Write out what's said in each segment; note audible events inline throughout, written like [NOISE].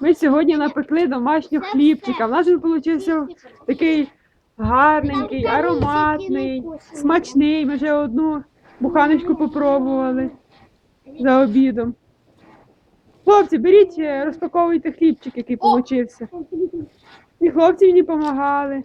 Ми сьогодні напекли домашнього хлібчика. У нас він вийшов такий гарненький, ароматний, смачний. Ми вже одну буханочку попробували за обідом. Хлопці, беріть, е, розпаковуйте хлібчик, який вийшов. І хлопці мені допомагали.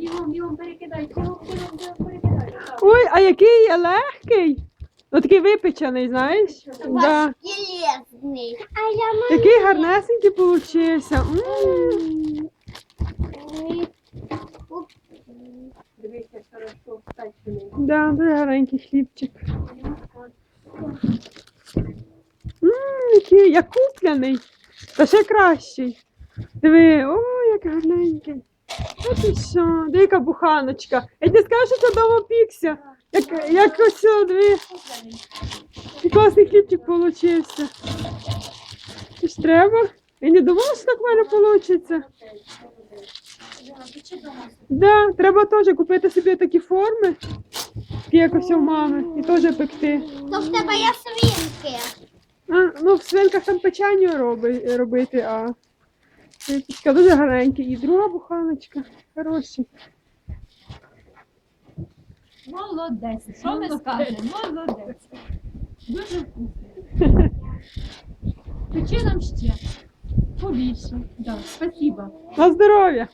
Бігом, бігом, перекидай. Так. Ой, а який я легкий. Ну такий випечений, знаєш? Да. Железный. А я Такий гарнесенький получився. Хорошо, втачений. Да, дуже гарненький хлібчик. Мм, який, як купляний. Та ще кращий. Диви, о, як гарненький. От і що, диви, яка буханочка. Я не скажу, що це дома пікся. Як, як ось, о, диви. Який класний хлібчик получився. Це ж треба. Я не думала, що так в мене вийде. Да, треба теж купити собі такі форми, такі як ось у мами, і теж пекти. То в тебе є свинки. А, ну, в свинках там печеню роби, робити, а випічка дуже гарненька. І друга буханочка. Хороші. Молодець. Що ми скажемо? Молодець. Дуже вкусно. [LAUGHS] Печи нам ще. Побільше. Да, спасибо. На здоров'я!